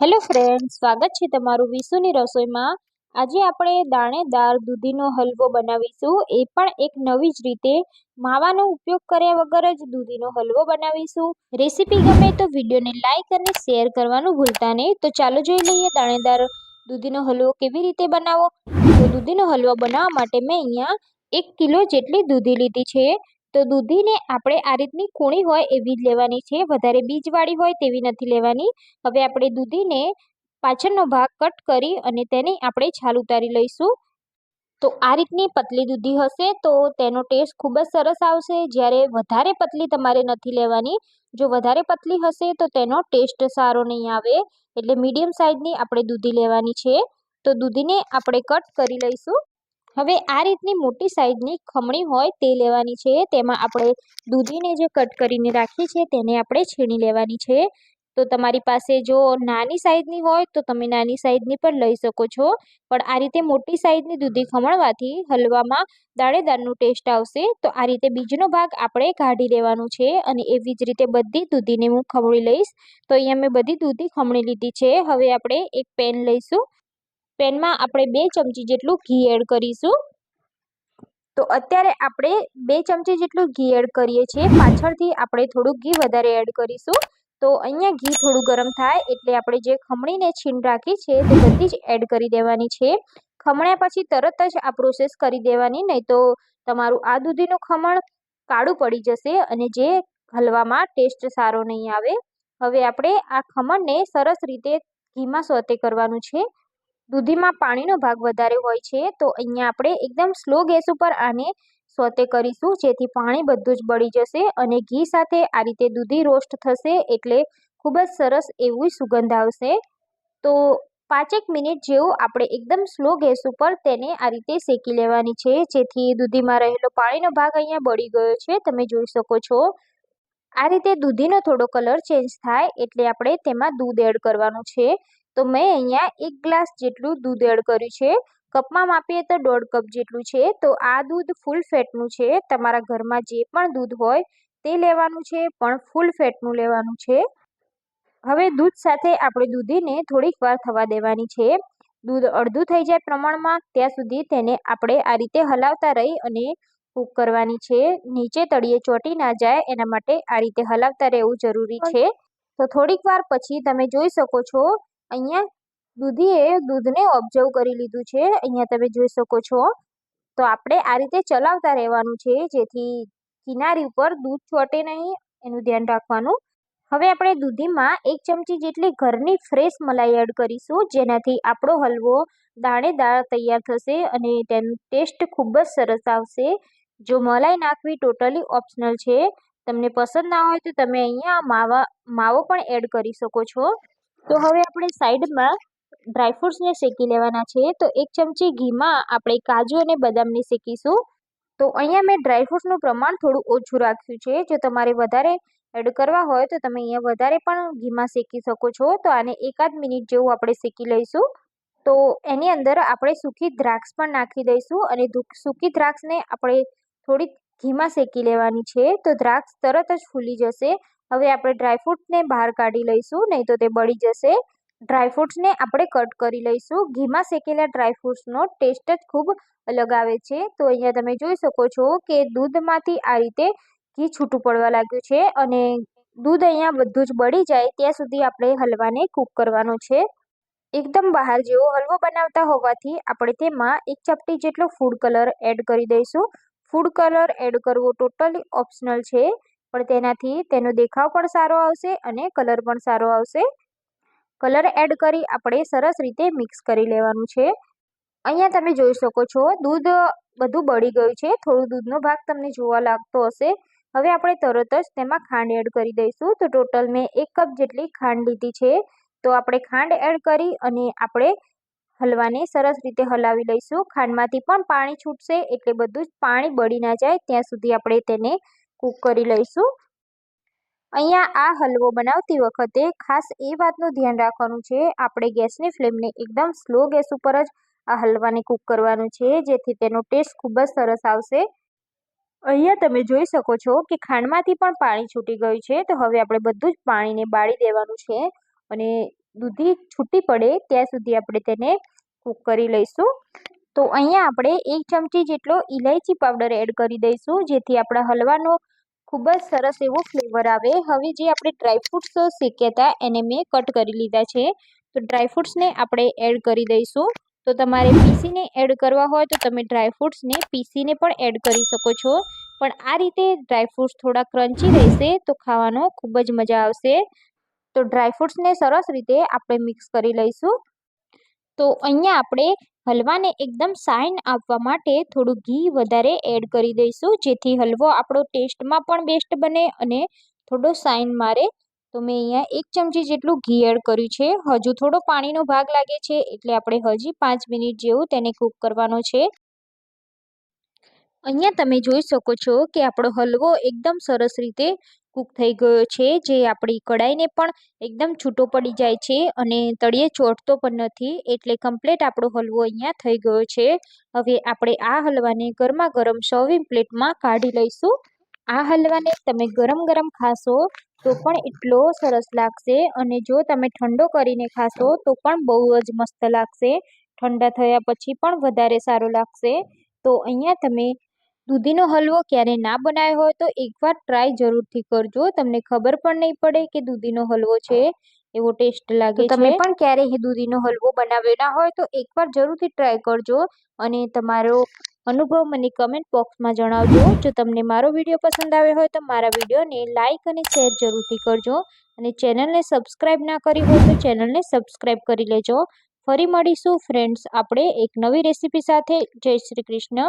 Hello friend સ્વાગત છે તમારું વિશુની રસોઈમાં. આજે આપણે દાણેદાર દૂધીનો હલવો બનાવીશું. એ પણ એક નવી જ રીતે માવાનો ઉપયોગ કર્યા વગર જ દૂધીનો હલવો બનાવીશું. રેસીપી ગમે તો વિડીયોને લાઇક અને શેર કરવાનું ભૂલતા નહીં. તો ચાલો જોઈ લઈએ દાણેદાર દૂધીનો હલવો કેવી રીતે બનાવો. તો દૂધીનો હલવો બનાવવા માટે મેં અહીંયા એક કિલો જેટલી દૂધી લીધી છે. તો દૂધીને આપણે આ રીતની કૂણી હોય એવી જ લેવાની છે. વધારે બીજવાળી હોય તેવી નથી લેવાની. હવે આપણે દૂધીને પાછળનો ભાગ કટ કરી અને તેની આપણે છાલ ઉતારી લઈશું. તો આ રીતની પતલી દૂધી હશે તો તેનો ટેસ્ટ ખૂબ જ સરસ આવશે. જ્યારે વધારે પતલી તમારે નથી લેવાની. જો વધારે પતલી હશે તો તેનો ટેસ્ટ સારો નહીં આવે. એટલે મીડિયમ સાઇઝની આપણે દૂધી લેવાની છે. તો દૂધીને આપણે કટ કરી લઈશું. હવે આ રીતની મોટી સાઈઝની ખમણી હોય તે લેવાની છે. તેમાં આપણે દૂધીને જે કટ કરીને રાખીએ છીએ તેને આપણે છીણી લેવાની છે. તો તમારી પાસે જો નાની સાઈઝની હોય તો તમે નાની સાઇઝની પણ લઈ શકો છો. પણ આ રીતે મોટી સાઇઝની દૂધી ખમણવાથી હલવામાં દાણેદારનું ટેસ્ટ આવશે. તો આ રીતે બીજનો ભાગ આપણે કાઢી લેવાનો છે અને એવી જ રીતે બધી દૂધીને હું ખમણી લઈશ. તો અહીંયા મેં બધી દૂધી ખમણી લીધી છે. હવે આપણે એક પેન લઈશું. પેનમાં આપણે બે ચમચી જેટલું ઘી એડ કરીશું. તો અત્યારે આપણે બે ચમચી જેટલું ઘી એડ કરીએ છીએ. પાછળથી આપણે થોડું ઘી વધારે એડ કરીશું. તો અહીંયા ઘી થોડું ગરમ થાય એટલે આપણે જે ખમણીને છીણ રાખી છે તે બધી જ એડ કરી દેવાની છે. ખમણ્યા પછી તરત જ આ પ્રોસેસ કરી દેવાની, નહીં તો તમારું આ દૂધીનું ખમણ કાળું પડી જશે અને જે હલવામાં ટેસ્ટ સારો નહીં આવે. હવે આપણે આ ખમણને સરસ રીતે ઘીમાં સોતે કરવાનું છે. દૂધીમાં પાણીનો ભાગ વધારે હોય છે, તો અહીંયા આપણે એકદમ સ્લો ગેસ ઉપર આને સોતે કરીશું, જેથી પાણી બધું જ બળી જશે અને ઘી સાથે આ રીતે દૂધી રોસ્ટ થશે એટલે ખૂબ જ સરસ એવું સુગંધ આવશે. તો પાંચેક મિનિટ જેવું આપણે એકદમ સ્લો ગેસ ઉપર તેને આ રીતે શેકી લેવાની છે, જેથી દૂધીમાં રહેલો પાણીનો ભાગ અહીંયા બળી ગયો છે, તમે જોઈ શકો છો. આ રીતે દૂધીનો થોડો કલર ચેન્જ થાય એટલે આપણે તેમાં દૂધ એડ કરવાનું છે. તો મેં અહીંયા એક ગ્લાસ જેટલું દૂધ એડ કર્યું છે. કપમાં માપીએ તો દોઢ કપ જેટલું છે. તો આ દૂધ ફૂલ ફેટનું છે. તમારા ઘરમાં જે પણ દૂધ હોય તે લેવાનું છે, પણ ફૂલ ફેટનું લેવાનું છે. હવે દૂધ સાથે આપણે દૂધીને થોડીક વાર થવા દેવાની છે. દૂધ અડધું થઈ જાય પ્રમાણમાં, ત્યાં સુધી તેને આપણે આ રીતે હલાવતા રહી અને કૂક કરવાની છે. નીચે તળિયે ચોટી ના જાય, એના માટે આ રીતે હલાવતા રહેવું જરૂરી છે. તો થોડીક વાર પછી તમે જોઈ શકો છો અહીંયા દૂધીએ દૂધને ઓબ્ઝર્વ કરી લીધું છે. અહીંયા તમે જોઈ શકો છો. તો આપણે આ રીતે ચલાવતા રહેવાનું છે, જેથી કિનારી ઉપર દૂધ ચોટે નહીં, એનું ધ્યાન રાખવાનું. હવે આપણે દૂધીમાં એક ચમચી જેટલી ઘરની ફ્રેશ મલાઈ એડ કરીશું, જેનાથી આપણો હલવો દાણેદાર તૈયાર થશે અને તેનું ટેસ્ટ ખૂબ જ સરસ આવશે. જો મલાઈ નાખવી ટોટલી ઓપ્શનલ છે, તમને પસંદ ના હોય તો તમે અહીંયા માવા, માવો પણ એડ કરી શકો છો. તો હવે આપણે સાઈડમાં ડ્રાયફ્રૂટ્સને શેકી લેવાના છે. તો એક ચમચી ઘીમાં આપણે કાજુ અને બદામને શેકીશું. તો અહીંયા મેં ડ્રાયફ્રૂટ્સનું પ્રમાણ થોડું ઓછું રાખ્યું છે. જો તમારે વધારે એડ કરવા હોય તો તમે અહીંયા વધારે પણ ઘીમાં શેકી શકો છો. તો આને એકાદ મિનિટ જેવું આપણે શેકી લઈશું. તો એની અંદર આપણે સૂકી દ્રાક્ષ પણ નાખી દઈશું અને સૂકી દ્રાક્ષને આપણે થોડીક ઘીમાં શેકી લેવાની છે. તો દ્રાક્ષ તરત જ ફૂલી જશે. હવે આપણે ડ્રાયફ્રૂટને બહાર કાઢી લઈશું, નહીં તો તે બળી જશે. ડ્રાયફ્રૂટ્સને આપણે કટ કરી લઈશું. ઘીમાં શેકેલા ડ્રાયફ્રૂટ્સનો ટેસ્ટ જ ખૂબ અલગ આવે છે. તો અહીંયા તમે જોઈ શકો છો કે દૂધમાંથી આ રીતે ઘી છૂટું પડવા લાગ્યું છે અને દૂધ અહીંયા બધું જ બળી જાય ત્યાં સુધી આપણે હલવાને કૂક કરવાનો છે. એકદમ બહાર જેવો હલવો બનાવતા હોવાથી આપણે તેમાં એક ચપટી જેટલો ફૂડ કલર એડ કરી દઈશું. ફૂડ કલર એડ કરવો ટોટલી ઓપ્શનલ છે. પણ તેનાથી તેનો દેખાવ પણ સારો આવશે અને કલર પણ સારો આવશે. કલર એડ કરી આપણે સરસ રીતે મિક્સ કરી લેવાનું છે. અહીંયા તમે જોઈ શકો છો, દૂધ બધું બળી ગયું છે. થોડું દૂધનો ભાગ તમને જોવા લાગતો હશે. હવે આપણે તરત જ તેમાં ખાંડ એડ કરી દઈશું. તો ટોટલ મેં એક કપ જેટલી ખાંડ લીધી છે. તો આપણે ખાંડ એડ કરી અને આપણે હલવાને સરસ રીતે હલાવી લઈશું. ખાંડમાંથી પણ પાણી છૂટશે એટલે બધું જ પાણી બળી ના જાય. ત્યાં સુધી આપણે તેને કૂક કરી લઈશું. અહીંયા આ હલવો બનાવતી વખતે ખાસ એ વાતનું ધ્યાન રાખવાનું છે, આપણે ગેસની ફ્લેમને એકદમ સ્લો ગેસ ઉપર જ આ હલવાને કૂક કરવાનું છે, જેથી તેનો ટેસ્ટ ખૂબ જ સરસ આવશે. અહીંયા તમે જોઈ શકો છો કે ખાંડમાંથી પણ પાણી છૂટી ગયું છે, તો હવે આપણે બધું જ પાણીને બાળી દેવાનું છે અને દૂધી છૂટી પડે ત્યાં સુધી આપણે તેને કૂક કરી લઈશું. તો અહીંયા આપણે એક ચમચી જેટલો ઇલાયચી પાવડર એડ કરી દઈશું, જેથી આપણા હલવાનો ખૂબ જ સરસ એવો ફ્લેવર આવે. હવે જે આપણે ડ્રાયફ્રૂટ્સ શેક્યા હતા, એને મેં કટ કરી લીધા છે. તો ડ્રાયફ્રૂટ્સને આપણે એડ કરી દઈશું. તો તમારે પીસીને એડ કરવા હોય તો તમે ડ્રાયફ્રૂટ્સને પીસીને પણ એડ કરી શકો છો. પણ આ રીતે ડ્રાયફ્રૂટ્સ થોડા ક્રન્ચી રહેશે તો ખાવાનો ખૂબ જ મજા આવશે. તો ડ્રાયફ્રૂટ્સને સરસ રીતે આપણે મિક્સ કરી લઈશું. તો અહીંયા આપણે હલવાને એકદમ સાઇન આપવા માટે થોડું ઘી વધારે એડ કરી દઈશું. જેથી હલવો આપણો ટેસ્ટમાં પણ બેસ્ટ બને અને થોડો સાઇન મારે. તો મેં અહીંયા એક ચમચી જેટલું ઘી એડ કર્યું છે. હજુ થોડો પાણીનો ભાગ લાગે છે, એટલે આપણે હજી પાંચ મિનિટ જેવું તેને કૂક કરવાનો છે. અહીંયા તમે જોઈ શકો છો કે આપણો હલવો એકદમ સરસ રીતે કૂક થઈ ગયો છે, જે આપણી કઢાઈને પણ એકદમ છૂટો પડી જાય છે અને તળિયે ચોટતો પણ નથી, એટલે કમ્પ્લેટ આપણો હલવો અહીંયા થઈ ગયો છે. હવે આપણે આ હલવાને ગરમા ગરમ સર્વિંગ પ્લેટમાં કાઢી લઈશું. આ હલવાને તમે ગરમ ગરમ ખાશો તો પણ એટલો સરસ લાગશે અને જો તમે ઠંડો કરીને ખાશો તો પણ બહુ જ મસ્ત લાગશે. ઠંડા થયા પછી પણ વધારે સારો લાગશે. તો અહીંયા તમે દૂધીનો હલવો ક્યારે ના બનાવ્યો હોય તો એકવાર ટ્રાય જરૂરથી કરજો. તમને ખબર પણ નહીં પડે કે દૂધીનો હલવો છે એવો ટેસ્ટ લાગે છે તમે પણ ક્યારેય દૂધીનો હલવો બનાવ્યો ના હોય તો એકવાર જરૂરથી ટ્રાય કરજો અને તમારો અનુભવ મને કમેન્ટ બોક્સમાં જણાવજો. જો તમને મારો વીડિયો પસંદ આવ્યો હોય તો મારા વિડીયોને લાઇક અને શેર જરૂરથી કરજો અને ચેનલને સબસ્ક્રાઈબ ના કરી હોય તો ચેનલને સબસ્ક્રાઈબ કરી લેજો. ફરી મળીશું ફ્રેન્ડ્સ આપણે એક નવી રેસીપી સાથે. જય શ્રી કૃષ્ણ.